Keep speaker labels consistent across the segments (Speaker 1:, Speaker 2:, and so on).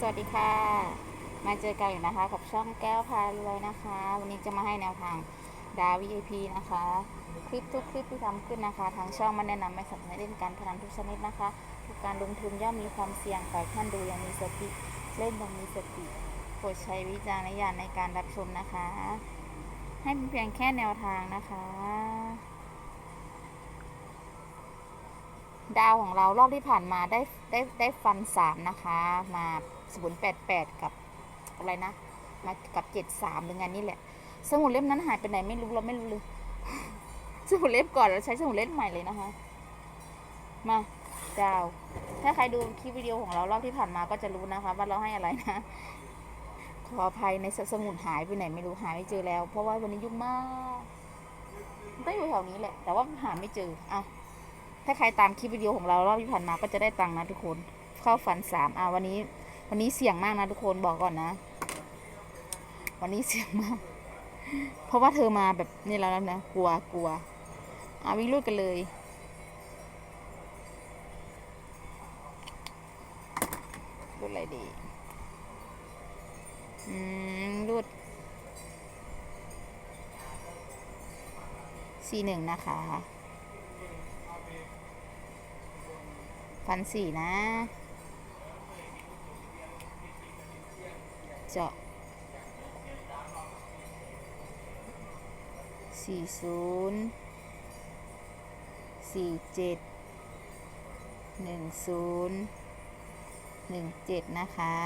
Speaker 1: สวัสดีค่ะ มาเจอกันอีกนะคะ กับช่องแก้วพารวยนะคะ วันนี้จะมาให้แนวทางดาว VIP นะคะ คลิปทุกคลิปที่ทำขึ้นนะคะ ทางช่องมาแนะนำไม่สนับสนุนเล่นการพนันทุกชนิดนะคะทุกการลงทุนย่อมมีความเสี่ยงแต่ท่านดูอย่างมีสติ เล่นอย่างมีสติโปรดใช้วิจารณญาณในการรับชมนะคะ ให้เป็นเพียงแค่แนวทางนะคะ ดาวของเรารอบที่ผ่านมาได้ได้ได้ฟันสามนะคะมา ศูนย์แปดแปดกับอะไรนะมากับเจ็ดสามหรือไงนี่แหละ สมุดเล่มนั้นหายไปไหนไม่รู้เราไม่รู้เลยสมุดเล่มก่อนเราใช้สมุดเล่มใหม่เลยนะคะ มาดาว ถ้าใครดูคลิปวิดีโอของเรารอบที่ผ่านมาก็จะรู้นะคะ ว่าเราให้อะไรนะขออภัยในสมุดหายไปไหนไม่รู้หาไม่เจอแล้ว เพราะว่าวันนี้ยุ่งมากมันก็อยู่แถวนี้แหละ แต่ว่าหาไม่เจออะถ้าใครตามคลิปวิดีโอของเรารอบที่ผ่านมาก็จะได้ตังค์นะทุกคน เข้าฟันสามอะวันนี้ วันนี้เสี่ยงมากนะทุกคนบอกก่อนนะ วันนี้เสี่ยงมาก เพราะว่าเธอมาแบบนี่แล้วนะกลัวกลัวเอะวิ่งลุดกันเลยรูดอะไรดี อืมรูดสี่หนึ่งนะคะพันสี่นะ จาะ สี่ศูนย์สี่เจ็ดหนึ่งศูนย์หนึ่งเจ็ดนะคะ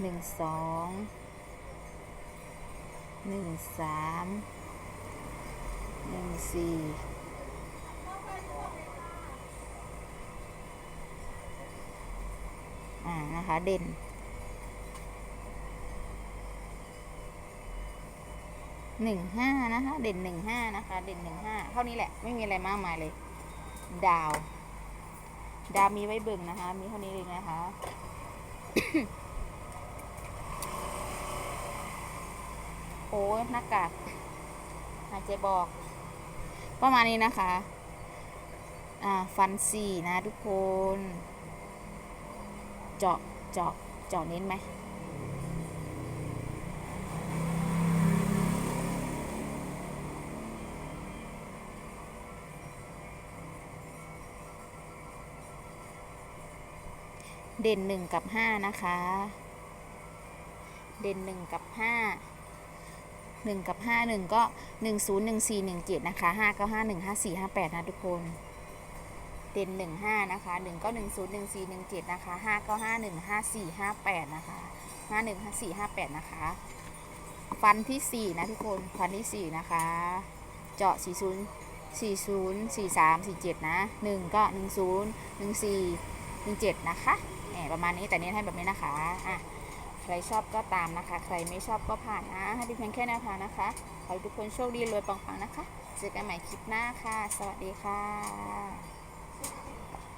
Speaker 1: หนึ่งสองหนึ่งสามหนึ่งสี่อ่านะคะ เด่น หนึ่งห้านะคะ เด่นหนึ่งห้านะคะ เด่นหนึ่งห้าเท่านี้แหละ ไม่มีอะไรมากมายเลย ดาว ดาวมีไว้เบิ่งนะคะ มีเท่านี้เลยนะคะ โอ้หน้ากากหายใจบอก ประมาณนี้นะคะ อ่า ฟันสี่นะทุกคน เจาะ เจาะ เจาะเน้นไหม เด่นหนึ่งกับห้านะคะ เด่นหนึ่งกับห้าหนึ่งกับห้าหนึ่งก็หนึ่งศูนย์หนึ่งสี่หนึ่งเจ็ดนะคะห้าก็ห้าหนึ่งห้าสี่ห้าแปดนะทุกคน เด่นหนึ่งห้านะคะหนึ่งก็หนึ่งศูนย์หนึ่งสี่หนึ่งเจ็ดนะคะห้าก็ห้าหนึ่งห้าสี่ห้าแปดนะคะห้าหนึ่งห้าสี่ห้าแปดนะคะ ฟันที่สี่นะทุกคนฟันที่สี่นะคะ เจาะสี่ศูนย์สี่ศูนย์สี่สามสี่เจ็ดนะหนึ่งก็หนึ่งศูนย์หนึ่งสี่หนึ่งเจ็ดนะคะ ประมาณนี้แต่เน้นให้แบบนี้นะคะอะใครชอบก็ตามนะคะ ใครไม่ชอบก็ผ่านนะให้เป็นเพียงแค่แนวทางนะคะขอให้ทุกคนโชคดีรวยปังๆนะคะ เจอกันใหม่คลิปหน้าค่ะ สวัสดีค่ะ